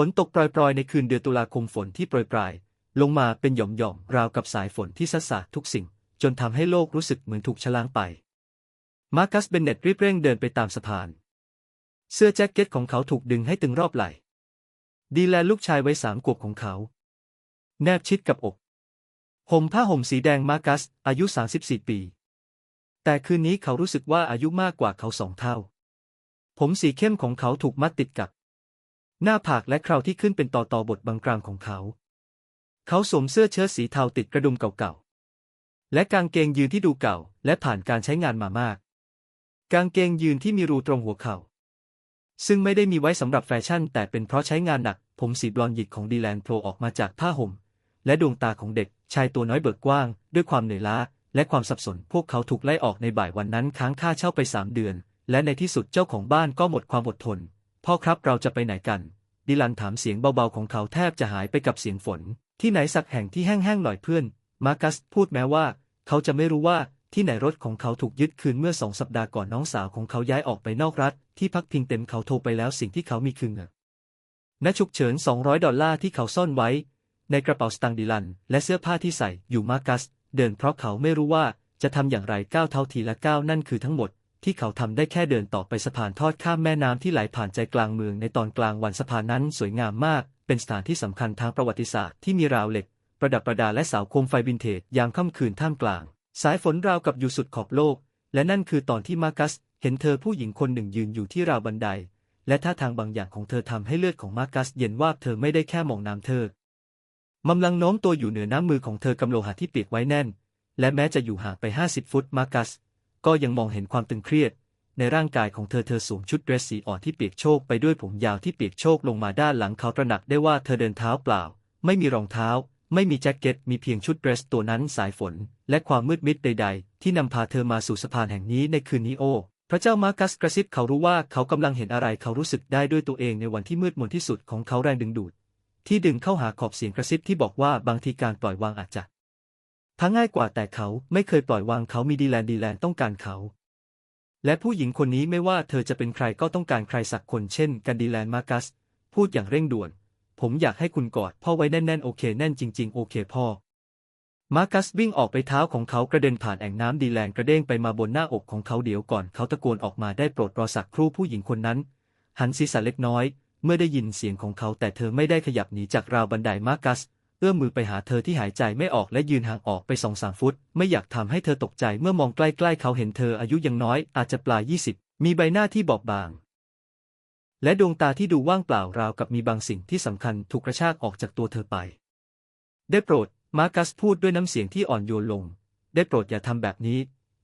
ฝนตกปรอยๆ ในคืนเดือนตุลาคมฝนที่โปรยปลาย ลงมาเป็นหย่อมๆ ราวกับสายฝนที่ซัดสาดทุกสิ่ง จนทำให้โลกรู้สึกเหมือนถูกชะล้างไป มาร์คัสเบนเน็ตรีบเร่งเดินไปตามสะพาน เสื้อแจ็คเก็ตของเขาถูกดึงให้ตึงรอบไหล่ดีแลลูกชายไว้สามขวบของเขา แนบชิดกับอกห่มผ้าห่มสีแดงมาร์คัส อายุ 34 ปี แต่คืนนี้เขารู้สึกว่าอายุมากกว่าเขาสองเท่า ผมสีเข้มของเขาถูกมัดติดกับ หน้าผากและเคราที่ขึ้นเป็นต่อต่อบทบางกลางของเขา เขาสวมเสื้อเชิ้ตสีเทาติดกระดุมเก่าๆ และกางเกงยืนที่ดูเก่า และผ่านการใช้งานมามาก กางเกงยืนที่มีรูตรงหัวเข่า ซึ่งไม่ได้มีไว้สำหรับแฟชั่น แต่เป็นเพราะใช้งานหนัก ผมสีบลอนด์หยิกของดีแลนโผล่ออกมาจากผ้าห่ม และดวงตาของเด็กชายตัวน้อยเบิกกว้าง ด้วยความเหนื่อยล้า และความสับสน พวกเขาถูกไล่ออกในบ่ายวันนั้นค้างค่าเช่าไปสามเดือน และในที่สุดเจ้าของบ้านก็หมดความอดทน พ่อครับเราจะไปไหนกัน ดิลันถามเสียงเบาๆของเขาแทบจะหายไปกับเสียงฝน ที่ไหนสักแห่งที่แห้งๆหน่อยเพื่อน มาร์กัสพูดแม้ว่า เขาจะไม่รู้ว่าที่ไหนรถของเขาถูกยึดคืนเมื่อสองสัปดาห์ก่อนน้องสาวของเขาย้ายออกไปนอกรัฐ ที่พักพิงเต็มเขาโทรไปแล้วสิ่งที่เขามีคือเงินณฉุกเฉิน 200 ดอลลาร์ที่เขาซ่อนไว้ ในกระเป๋าสตางค์ดิลัน และเสื้อผ้าที่ใส่อยู่มาร์กัส เดินเพราะเขาไม่รู้ว่าจะทำอย่างไรก้าวเท้าทีละก้าวนั่นคือทั้งหมด ที่เขาทำได้แค่เดินต่อไปสะพานทอดข้ามแม่น้ำที่ไหลผ่านใจกลางเมืองในตอนกลางวันสะพานนั้นสวยงามมาก เป็นสถานที่สำคัญทางประวัติศาสตร์ที่มีราวเหล็ก ประดับประดาและเสาโคมไฟวินเทจยามค่ำคืนท่ามกลาง สายฝนราวกับอยู่สุดขอบโลก และนั่นคือตอนที่มาร์กัส เห็นเธอผู้หญิงคนหนึ่งยืนอยู่ที่ราวบันได และท่าทางบางอย่างของเธอทำให้เลือดของมาร์กัส เย็นว่าเธอไม่ได้แค่มองน้ำเธอมำลังโน้มตัวอยู่เหนือน้ำมือของเธอกำโลหะที่เปียกไว้แน่น และแม้จะอยู่ห่างไป 50 ฟุตมาร์กัส ก็ยังมองเห็นความตึงเครียด ในร่างกายของเธอเธอสวมชุดเดรสสีอ่อนที่เปียกโชกไปด้วยผมยาวที่เปียกโชกลงมาด้านหลังเขาตระหนักได้ว่าเธอเดินเท้าเปล่า ไม่มีรองเท้า ไม่มีแจ็คเก็ตมีเพียงชุดเดรสตัวนั้นสายฝน และความมืดมิดใด ๆ ที่นำพาเธอมาสู่สะพานแห่งนี้ในคืนนี้โอพระเจ้ามาร์กัสกระซิบเขารู้ว่าเขากำลังเห็นอะไรเขารู้สึกได้ด้วยตัวเองในวันที่มืดมนที่สุดของเขาแรงดึงดูด ที่ดึงเข้าหาขอบเสียงกระซิบที่บอกว่าบางทีการปล่อยวางอาจจะ ทั้งง่ายกว่าแต่เขาไม่เคยปล่อยวางเขามีดีแลนดีแลนต้องการเขา และผู้หญิงคนนี้ไม่ว่าเธอจะเป็นใครก็ต้องการใครสักคนเช่น กันดีแลนมาร์กัส พูดอย่างเร่งด่วน ผมอยากให้คุณกอดพ่อไว้แน่นๆโอเคแน่นจริง ๆ โอเคพ่อ มาร์กัสวิ่งออกไปเท้าของเขากระเด็นผ่านแอ่งน้ำดีแลนกระเด้งไปมาบนหน้าอกของเขาเดี๋ยวก่อนเขาตะโกนออกมาได้โปรดรอสักครู่ผู้หญิงคนนั้น หันศีรษะเล็กน้อย เมื่อได้ยินเสียงของเขาแต่เธอไม่ได้ขยับหนีจากราวบันไดมาร์กัส เอื้อมมือไปหาเธอที่หายใจไม่ออกและยืนห่างออกไปสองสามฟุต ไม่อยากทำให้เธอตกใจเมื่อมองใกล้ๆเขาเห็นเธออายุยังน้อยอาจจะปลายยี่สิบมีใบหน้าที่บอบบาง และดวงตาที่ดูว่างเปล่าราวกับมีบางสิ่งที่สำคัญถูกกระชากออกจากตัวเธอไป ได้โปรด มาร์กัสพูดด้วยน้ำเสียงที่อ่อนโยนลง ได้โปรดอย่าทำแบบนี้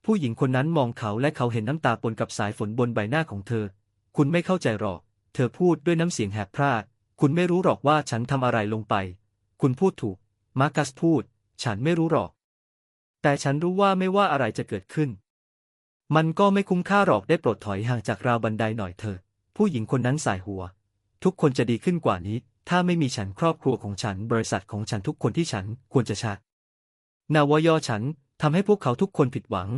ผู้หญิงคนนั้นมองเขาและเขาเห็นน้ำตาปนกับสายฝนบนใบหน้าของเธอ คุณไม่เข้าใจหรอก เธอพูดด้วยน้ำเสียงแหบพร่าคุณไม่รู้หรอกว่าฉันทำอะไรลงไป คุณพูดถูก มาร์กัสพูด ฉันไม่รู้หรอก แต่ฉันรู้ว่าไม่ว่าอะไรจะเกิดขึ้น มันก็ไม่คุ้มค่าหรอกได้โปรดถอยห่างจากราวบันไดหน่อยเถอะ ผู้หญิงคนนั้นสายหัว ทุกคนจะดีขึ้นกว่านี้ ถ้าไม่มีฉันครอบครัวของฉัน บริษัทของฉันทุกคนที่ฉันควรจะชักนาวายอฉันทำให้พวกเขาทุกคนผิดหวัง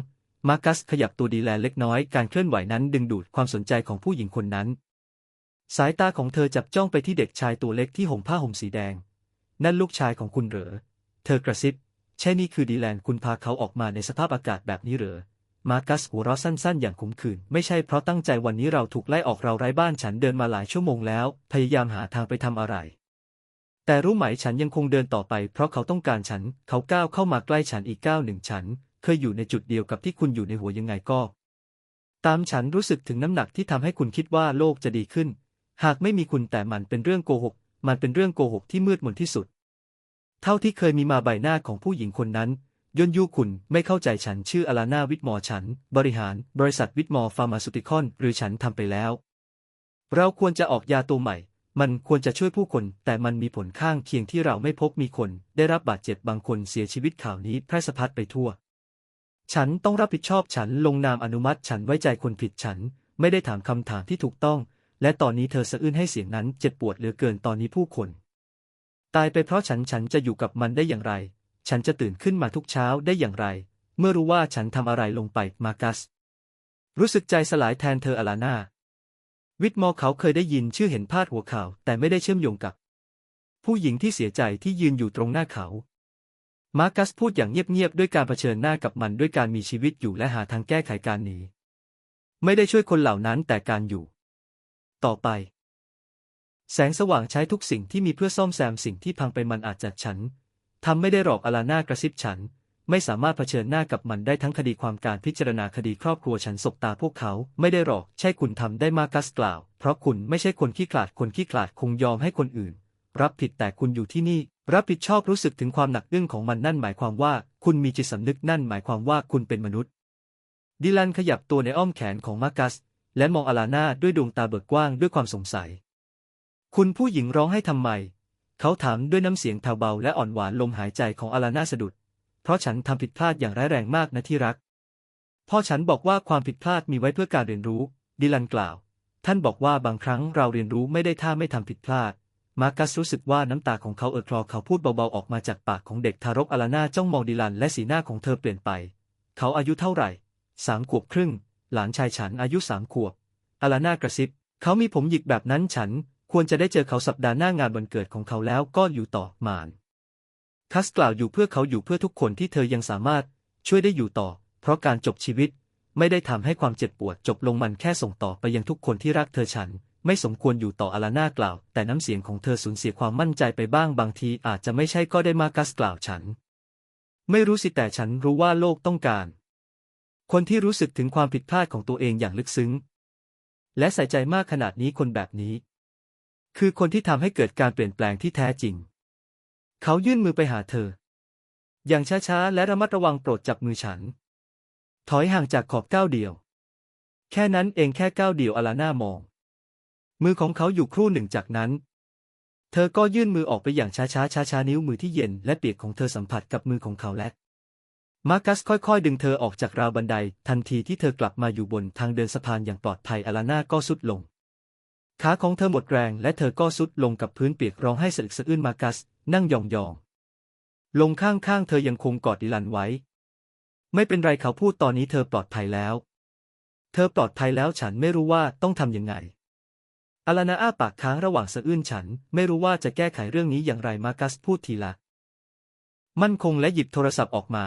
มาร์กัสขยับตัวดีแลเล็กน้อย การเคลื่อนไหวนั้นดึงดูดความสนใจของผู้หญิงคนนั้น สายตาของเธอจับจ้องไปที่เด็กชายตัวเล็กที่ห่มผ้าห่มสีแดง นั่นลูกชายของคุณเหรอ เธอกระซิบ ใช่นี่คือดีแลนคุณพาเขาออกมาในสภาพอากาศแบบนี้เหรอ มาร์กัสหัวเราะสั้นๆ อย่างขมขื่น ไม่ใช่เพราะตั้งใจวันนี้เราถูกไล่ออกเราไร้บ้านฉันเดินมาหลายชั่วโมงแล้ว พยายามหาทางไปทำอะไร แต่รู้ไหมฉันยังคงเดินต่อไป เพราะเขาต้องการฉัน เขาก้าวเข้ามาใกล้ฉันอีกก้าวหนึ่งฉัน เคยอยู่ในจุดเดียวกับที่คุณอยู่ในหัวยังไงก็ ตามฉันรู้สึกถึงน้ำหนักที่ทำให้คุณคิดว่าโลกจะดีขึ้น หากไม่มีคุณแต่มันเป็นเรื่องโกหก มันเป็นเรื่องโกหกที่มืดมนที่สุด เท่าที่เคยมีมาใบหน้าของผู้หญิงคนนั้นย่นยุคุณไม่เข้าใจฉันชื่ออลานาวิทมอร์ฉัน บริหาร บริษัทวิทมอร์ฟาร์มาซูติคอน หรือฉันทำไปแล้ว เราควรจะออกยาตัวใหม่ มันควรจะช่วยผู้คน แต่มันมีผลข้างเคียงที่เราไม่พบมีคน ได้รับบาดเจ็บบางคนเสียชีวิตข่าวนี้แพร่สะพัดไปทั่ว ฉันต้องรับผิดชอบฉันลงนามอนุมัติฉันไว้ใจคนผิดฉัน ไม่ได้ถามคำถามที่ถูกต้อง และตอนนี้เธอสะอื้นให้เสียงนั้นเจ็บปวดเหลือเกินตอนนี้ผู้คน ตายไปเพราะฉันฉันจะอยู่กับมันได้อย่างไร ฉันจะตื่นขึ้นมาทุกเช้าได้อย่างไร เมื่อรู้ว่าฉันทำอะไรลงไปมาร์กัส รู้สึกใจสลายแทนเธออลาน่าวิทมอเขาเคยได้ยินชื่อเห็นพาดหัวข่าว แต่ไม่ได้เชื่อมโยงกับ ผู้หญิงที่เสียใจที่ยืนอยู่ตรงหน้าเขา มาร์กัสพูดอย่างเงียบๆด้วยการเผชิญหน้ากับมันด้วยการมีชีวิตอยู่และหาทางแก้ไขการหนีไม่ได้ช่วยคนเหล่านั้นแต่การอยู่ ต่อไป แสงสว่างใช้ทุกสิ่งที่มีเพื่อซ่อมแซมสิ่งที่พังไปมันอาจจะฉันทำไม่ได้หรอกอลาน่ากระซิบฉัน ไม่สามารถเผชิญหน้ากับมันได้ทั้งคดีความการพิจารณาคดีครอบครัวฉันสบตาพวกเขา ไม่ได้หรอก ใช่คุณทำได้มากัสกล่าว เพราะคุณไม่ใช่คนขี้ขลาดคนขี้ขลาดคงยอมให้คนอื่น รับผิดแต่คุณอยู่ที่นี่ รับผิดชอบรู้สึกถึงความหนักอึ้งของมันนั่นหมายความว่า คุณมีจิตสำนึกนั่นหมายความว่าคุณเป็นมนุษย์ ดิลันขยับตัวในอ้อมแขนของมากัส และมองอลาน่าด้วยดวงตาเบิกกว้างด้วยความสงสัย คุณผู้หญิงร้องให้ทำไม เขาถามด้วยน้ำเสียงแผ่วเบาและอ่อนหวานลมหายใจของอลาน่าสะดุด เพราะฉันทำผิดพลาดอย่างร้ายแรงมากนะที่รัก พ่อฉันบอกว่าความผิดพลาดมีไว้เพื่อการเรียนรู้ ดิลันกล่าว ท่านบอกว่าบางครั้งเราเรียนรู้ไม่ได้ถ้าไม่ทำผิดพลาด มาร์กัสรู้สึกว่าน้ำตาของเขาเอ่อคลอเขาพูดเบาๆออกมาจากปากของเด็กทารกอลาน่าจ้องมองดิลันและสีหน้าของเธอเปลี่ยนไป เขาอายุเท่าไหร่สามขวบครึ่ง หลานชายฉันอายุสามขวบอลาน่ากระซิบ เขามีผมหยิกแบบนั้นฉัน ควรจะได้เจอเขาสัปดาห์หน้างานวันเกิดของเขาแล้วก็อยู่ต่อมาน คัสกล่าวอยู่เพื่อเขาอยู่เพื่อทุกคนที่เธอยังสามารถช่วยได้อยู่ต่อ เพราะการจบชีวิต ไม่ได้ทำให้ความเจ็บปวดจบลงมันแค่ส่งต่อไปยังทุกคนที่รักเธอฉัน ไม่สมควรอยู่ต่ออลาน่ากล่าว แต่น้ำเสียงของเธอสูญเสียความมั่นใจไปบ้างบางทีอาจจะไม่ใช่ก็ได้มากัสกล่าวฉัน ไม่รู้สิแต่ฉันรู้ว่าโลกต้องการ คนที่รู้สึกถึงความผิดพลาดของตัวเองอย่างลึกซึ้ง และใส่ใจมากขนาดนี้คนแบบนี้ คือคนที่ทำให้เกิดการเปลี่ยนแปลงที่แท้จริง เขายื่นมือไปหาเธอ อย่างช้าๆ และระมัดระวังโปรดจับมือฉัน ถอยห่างจากขอบก้าวเดียว แค่นั้นเองแค่ก้าวเดียวอลาน่ามอง มือของเขาอยู่ครู่หนึ่งจากนั้น เธอก็ยื่นมือออกไปอย่างช้าๆช้าๆนิ้วมือที่เย็นและเปียกของเธอสัมผัสกับมือของเขาและ มาร์กัสค่อยๆ ดึงเธอออกจากราวบันได ทันทีที่เธอกลับมาอยู่บนทางเดินสะพานอย่างปลอดภัยอลาน่าก็สุดลง ขาของเธอหมดแรงและเธอก็สุดลงกับพื้นเปียกร้องให้สะอึกสะอื้นมาร์กัส นั่งยองๆ ลงข้างๆ เธอยังคงกอดดิลันไว้ ไม่เป็นไรเขาพูดตอนนี้เธอปลอดภัยแล้ว เธอปลอดภัยแล้วฉันไม่รู้ว่าต้องทำยังไงอลานาอ้าปากค้างระหว่างสะอื้นฉัน ไม่รู้ว่าจะแก้ไขเรื่องนี้อย่างไรมาร์กัสพูดทีละ มั่นคงและหยิบโทรศัพท์ออกมา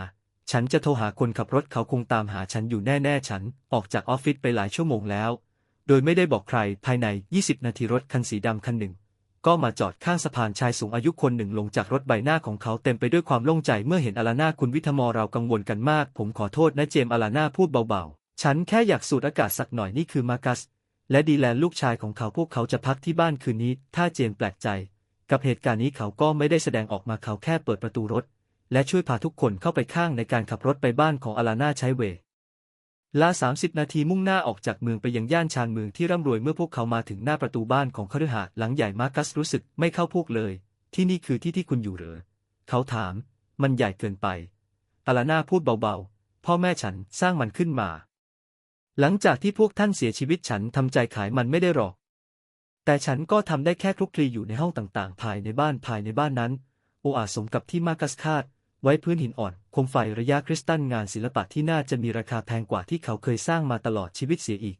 ฉันจะโทรหาคนขับรถเขาคงตามหาฉันอยู่แน่ๆ ฉันออกจากออฟฟิศไปหลายชั่วโมงแล้ว โดยไม่ได้บอกใคร ภายใน 20 นาทีรถคันสีดำคันหนึ่ง ก็มาจอดข้างสะพานชายสูงอายุคนหนึ่งลงจากรถใบหน้าของเขาเต็มไปด้วยความโล่งใจเมื่อเห็นอลาน่าคุณวิทมอเรากังวลกันมาก ผมขอโทษนะเจมอลาน่าพูดเบาๆ ฉันแค่อยากสูดอากาศสักหน่อยนี่คือมาร์กัส และดีแลนลูกชายของเขาพวกเขาจะพักที่บ้านคืนนี้ ถ้าเจนแปลกใจ กับเหตุการณ์นี้เขาก็ไม่ได้แสดงออกมาเขาแค่เปิดประตูรถ และช่วยพาทุกคนเข้าไปข้างในการขับรถไปบ้านของอลาน่าใช้เวลา 30 นาทีมุ่งหน้าออกจากเมืองไปยังย่านชานเมืองที่ร่ำรวยเมื่อพวกเขามาถึงหน้าประตูบ้านของคฤหาสน์หลังใหญ่มาร์กัสรู้สึกไม่เข้าพวกเลย ที่นี่คือที่ที่คุณอยู่หรือเขาถาม มันใหญ่เกินไปอลาน่าพูดเบาๆ พ่อแม่ฉันสร้างมันขึ้นมา หลังจากที่พวกท่านเสียชีวิตฉันทำใจขายมันไม่ได้หรอก แต่ฉันก็ทำได้แค่คลุกคลีอยู่ในห้องต่างๆ ภายในบ้านภายในบ้านนั้น โออาสมกับที่มาร์กัสคาด ไว้พื้นหินอ่อนคมไฟระยะคริสตัลงานศิลปะที่น่าจะมีราคาแพงกว่าที่เขาเคยสร้างมาตลอดชีวิตเสียอีก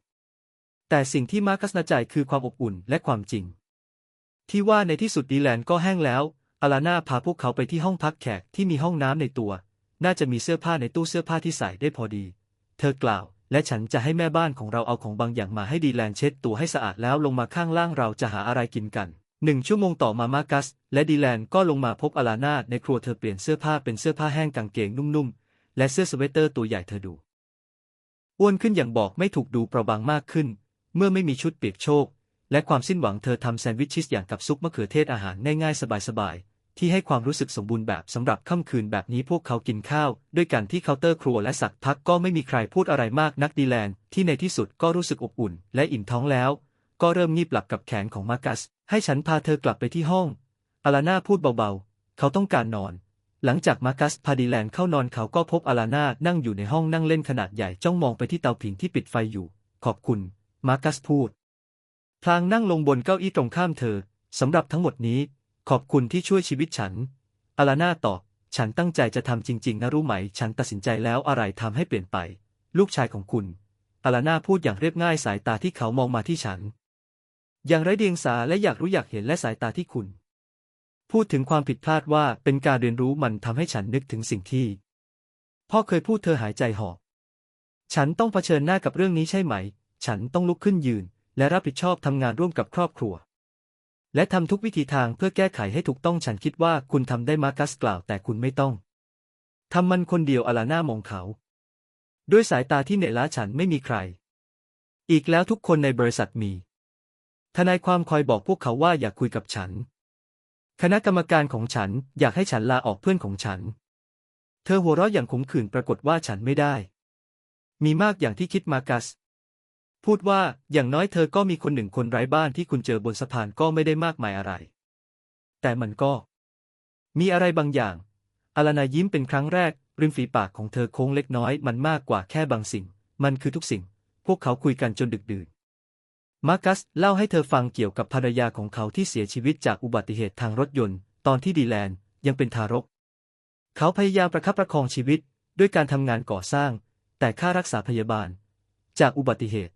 แต่สิ่งที่มาร์กัสนาใจคือความอบอุ่นและความจริง ที่ว่าในที่สุดดีแลนด์ก็แห้งแล้ว อาลาน่าพาพวกเขาไปที่ห้องพักแขกที่มีห้องน้ำในตัว น่าจะมีเสื้อผ้าในตู้เสื้อผ้าที่ใส่ได้พอดี เธอกล่าว และฉันจะให้แม่บ้านของเราเอาของบางอย่างมาให้ดีแลนด์เช็ดตัวให้สะอาดแล้วลงมาข้างล่างเราจะหาอะไรกินกัน หนึ่งชั่วโมงต่อมามาร์กัส และดีแลนก็ลงมาพบอลาน่าในครัวเธอเปลี่ยนเสื้อผ้าเป็นเสื้อผ้าแห้งกางเกงนุ่มๆ และเสื้อสเวตเตอร์ตัวใหญ่เธอดู อ้วนขึ้นอย่างบอกไม่ถูกดูเปราะบางมากขึ้น เมื่อไม่มีชุดเปียกโชก และความสิ้นหวังเธอทำแซนด์วิชชีสอย่างกับซุปมะเขือเทศอาหารง่ายๆสบายๆ ที่ให้ความรู้สึกสมบูรณ์แบบสำหรับค่ำคืนแบบนี้พวกเขากินข้าว ด้วยกันที่เคาน์เตอร์ครัวและสักพักก็ไม่มีใครพูดอะไรมากนักดีแลนที่ในที่สุดก็รู้สึกอบอุ่น และอิ่มท้องแล้ว ก็เริ่มงีบหลับกับแขนของมาร์กัส ให้ฉันพาเธอกลับไปที่ห้อง อาลาน่าพูดเบาๆ เขาต้องการนอน หลังจากมาร์กัสพาดีแลนเข้านอนเขาก็พบอาลาน่านั่งอยู่ในห้องนั่งเล่นขนาดใหญ่จ้องมองไปที่เตาผิงที่ปิดไฟอยู่ ขอบคุณ มาร์กัสพูด พลางนั่งลงบนเก้าอี้ตรงข้ามเธอ สำหรับทั้งหมดนี้ ขอบคุณที่ช่วยชีวิตฉัน อาลาน่าตอบ ฉันตั้งใจจะทำจริง ๆ นะรู้ไหม ฉันตัดสินใจแล้วอะไรทำให้เปลี่ยนไป ลูกชายของคุณอาลาน่าพูดอย่างเรียบง่ายสายตาที่เขามองมาที่ฉัน อย่างไร้เดียงสาและอยากรู้อยากเห็นและสายตาที่คุณ พูดถึงความผิดพลาดว่าเป็นการเรียนรู้มันทำให้ฉันนึกถึงสิ่งที่ พ่อเคยพูดเธอหายใจหอบ ฉันต้องเผชิญหน้ากับเรื่องนี้ใช่ไหม ฉันต้องลุกขึ้นยืน และรับผิดชอบทำงานร่วมกับครอบครัว และทำทุกวิธีทางเพื่อแก้ไขให้ถูกต้องฉันคิดว่าคุณทำได้มากัสกล่าวแต่คุณไม่ต้องทำมันคนเดียวอลาน่ามองเขา ด้วยสายตาที่เหนื่อยล้าฉันไม่มีใคร อีกแล้วทุกคนในบริษัทมี ทนายความคอยบอกพวกเขาว่าอย่าคุยกับฉัน คณะกรรมการของฉันอยากให้ฉันลาออกเพื่อนของฉัน เธอหัวเราะอย่างขมขื่นปรากฏว่าฉันไม่ได้ มีมากอย่างที่คิดมากัส พูดว่าอย่างน้อยเธอก็มีคนหนึ่งคนไร้บ้านที่คุณเจอบนสะพานก็ไม่ได้มากมายอะไร แต่มันก็ มีอะไรบางอย่าง อลานายิ้มเป็นครั้งแรก ริมฝีปากของเธอโค้งเล็กน้อยมันมากกว่าแค่บางสิ่ง มันคือทุกสิ่ง พวกเขาคุยกันจนดึกดื่น มาร์กัสเล่าให้เธอฟังเกี่ยวกับภรรยาของเขาที่เสียชีวิตจากอุบัติเหตุทางรถยนต์ ตอนที่ดีแลนยังเป็นทารก เขาพยายามประคับประคองชีวิตด้วยการทำงานก่อสร้าง แต่ค่ารักษาพยาบาล จากอุบัติเหตุ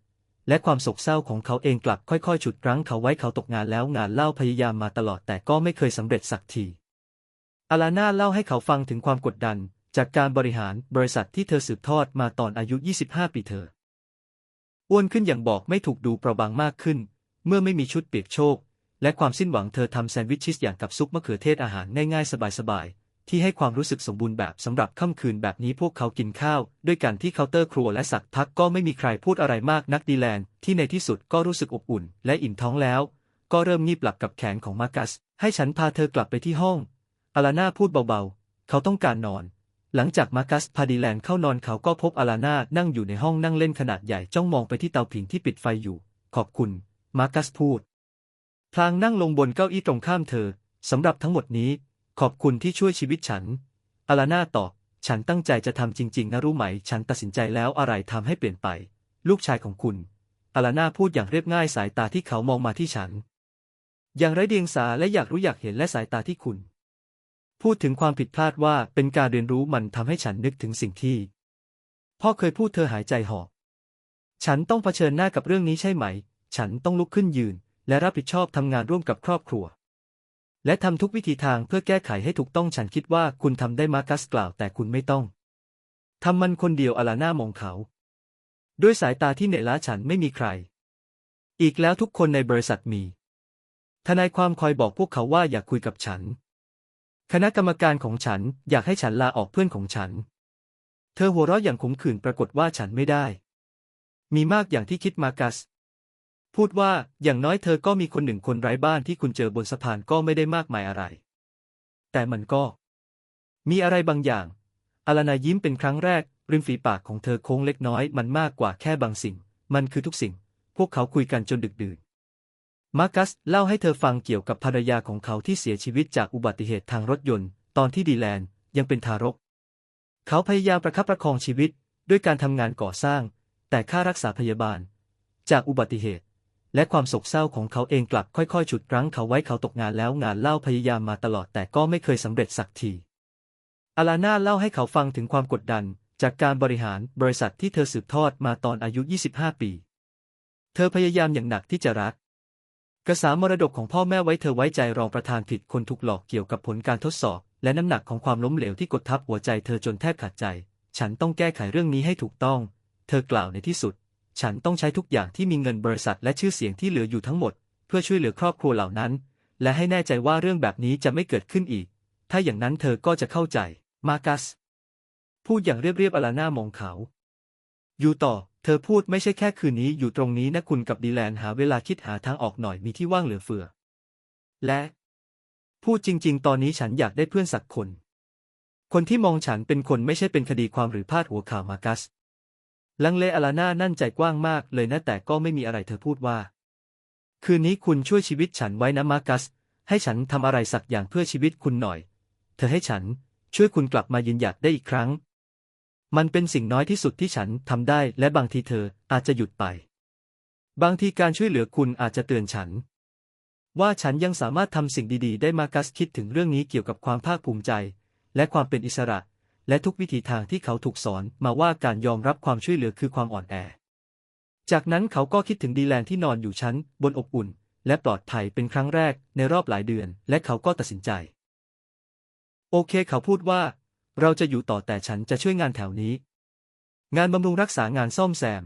และความโศกเศร้าของเขาเองกลับค่อยๆ ฉุดรั้งเขาไว้เขาตกงานแล้วงานเล่าพยายามมาตลอดแต่ก็ไม่เคยสำเร็จสักทีอาลาน่าเล่าให้เขาฟังถึงความกดดัน จากการบริหารบริษัทที่เธอสืบทอดมาตอนอายุ 25 ปีเธอ อ้วนขึ้นอย่างบอกไม่ถูกดูเปราะบางมากขึ้น เมื่อไม่มีชุดเปียกโชก และความสิ้นหวังเธอทำแซนด์วิชชีสอย่างกับซุปมะเขือเทศอาหารง่ายๆสบายๆ ที่ให้ความรู้สึกสมบูรณ์แบบสำหรับค่ำคืนแบบนี้พวกเขากินข้าว ด้วยกันที่เคาน์เตอร์ครัวและสักพักก็ไม่มีใครพูดอะไรมากนักดีแลนที่ในที่สุดก็รู้สึกอบอุ่น และอิ่มท้องแล้ว ก็เริ่มงีบหลับกับแขนของมาร์กัส ให้ฉันพาเธอกลับไปที่ห้องอาลาน่าพูดเบาๆ เขาต้องการนอน หลังจากมาร์กัสพาดีแลนเข้านอนเขาก็พบอาลาน่านั่งอยู่ในห้องนั่งเล่นขนาดใหญ่จ้องมองไปที่เตาผิงที่ปิดไฟอยู่ ขอบคุณ มาร์กัสพูด พลางนั่งลงบนเก้าอี้ตรงข้ามเธอ สำหรับทั้งหมดนี้ ขอบคุณที่ช่วยชีวิตฉัน อาลาน่าตอบ ฉันตั้งใจจะทำจริงๆนะรู้ไหม ฉันตัดสินใจแล้วอะไรทำให้เปลี่ยนไป ลูกชายของคุณ อาลาน่าพูดอย่างเรียบง่ายสายตาที่เขามองมาที่ฉัน อย่างไร้เดียงสาและอยากรู้อยากเห็นและสายตาที่คุณ พูดถึงความผิดพลาดว่าเป็นการเรียนรู้มันทำให้ฉันนึกถึงสิ่งที่ พ่อเคยพูดเธอหายใจหอบ ฉันต้องเผชิญหน้ากับเรื่องนี้ใช่ไหม ฉันต้องลุกขึ้นยืน และรับผิดชอบทำงานร่วมกับครอบครัว และทำทุกวิธีทางเพื่อแก้ไขให้ถูกต้องฉันคิดว่าคุณทำได้มาร์กัสกล่าวแต่คุณไม่ต้องทำมันคนเดียวอลาน่ามองเขา ด้วยสายตาที่เหนื่อยล้าฉันไม่มีใคร อีกแล้วทุกคนในบริษัทมี ทนายความคอยบอกพวกเขาว่าอย่าคุยกับฉัน คณะกรรมการของฉันอยากให้ฉันลาออกเพื่อนของฉัน เธอหัวเราะอย่างขมขื่นปรากฏว่าฉันไม่ได้ มีมากอย่างที่คิดมากัส พูดว่าอย่างน้อยเธอก็มีคนหนึ่งคนไร้บ้านที่คุณเจอบนสะพานก็ไม่ได้มากมายอะไร แต่มันก็ มีอะไรบางอย่างอาลานายิ้มเป็นครั้งแรก ริมฝีปากของเธอโค้งเล็กน้อยมันมากกว่าแค่บางสิ่ง มันคือทุกสิ่ง พวกเขาคุยกันจนดึกดื่น มาร์กัสเล่าให้เธอฟังเกี่ยวกับภรรยาของเขาที่เสียชีวิตจากอุบัติเหตุทางรถยนต์ ตอนที่ดีแลนยังเป็นทารก เขาพยายามประคับประคองชีวิตด้วยการทำงานก่อสร้าง แต่ค่ารักษาพยาบาล จากอุบัติเหตุ และความโศกเศร้าของเขาเองกลับค่อยๆ ฉุดรั้งเขาไว้เขาตกงานแล้วงานเล่าพยายามมาตลอดแต่ก็ไม่เคยสำเร็จสักทีอาลาน่าเล่าให้เขาฟังถึงความกดดัน จากการบริหารบริษัทที่เธอสืบทอดมาตอนอายุ 25 ปี เธอพยายามอย่างหนักที่จะรัก ษามรดกของพ่อแม่ไว้เธอไว้ใจรองประธานผิดคนถูกหลอกเกี่ยวกับผลการทดสอบ และน้ำหนักของความล้มเหลวที่กดทับหัวใจเธอจนแทบขาดใจ ฉันต้องแก้ไขเรื่องนี้ให้ถูกต้อง เธอกล่าวในที่สุด ฉันต้องใช้ทุกอย่างที่มีเงินบริษัทและชื่อเสียงที่เหลืออยู่ทั้งหมด เพื่อช่วยเหลือครอบครัวเหล่านั้น และให้แน่ใจว่าเรื่องแบบนี้จะไม่เกิดขึ้นอีก ถ้าอย่างนั้นเธอก็จะเข้าใจ มากัส พูดอย่างเรียบๆอลาน่ามองเขา อยู่ต่อ เธอพูดไม่ใช่แค่คืนนี้อยู่ตรงนี้นะคุณกับดีแลนหาเวลาคิดหาทางออกหน่อยมีที่ว่างเหลือเฟือ และ พูดจริง ๆ ตอนนี้ฉันอยากได้เพื่อนสักคน คนที่มองฉันเป็นคนไม่ใช่เป็นคดีความหรือพาดหัวข่าวมากัส ลังเลอลาน่านั่นใจกว้างมากเลยนะแต่ก็ไม่มีอะไรเธอพูดว่า คืนนี้คุณช่วยชีวิตฉันไว้นะมากัส ให้ฉันทำอะไรสักอย่างเพื่อชีวิตคุณหน่อย เธอให้ฉันช่วยคุณกลับมายืนหยัดได้อีกครั้ง มันเป็นสิ่งน้อยที่สุดที่ฉันทำได้และบางทีเธออาจจะหยุดไป บางทีการช่วยเหลือคุณอาจจะเตือนฉัน ว่าฉันยังสามารถทำสิ่งดีๆ ได้มากัสคิดถึงเรื่องนี้เกี่ยวกับความภาคภูมิใจ และความเป็นอิสระ และทุกวิธีทางที่เขาถูกสอนมาว่าการยอมรับความช่วยเหลือคือความอ่อนแอ จากนั้นเขาก็คิดถึงดีแลนที่นอนอยู่ชั้น บนอบอุ่น และปลอดภัยเป็นครั้งแรกในรอบหลายเดือน และเขาก็ตัดสินใจ โอเค เขาพูดว่า เราจะอยู่ต่อแต่ฉันจะช่วยงานแถวนี้ งานบำรุงรักษางานซ่อมแซม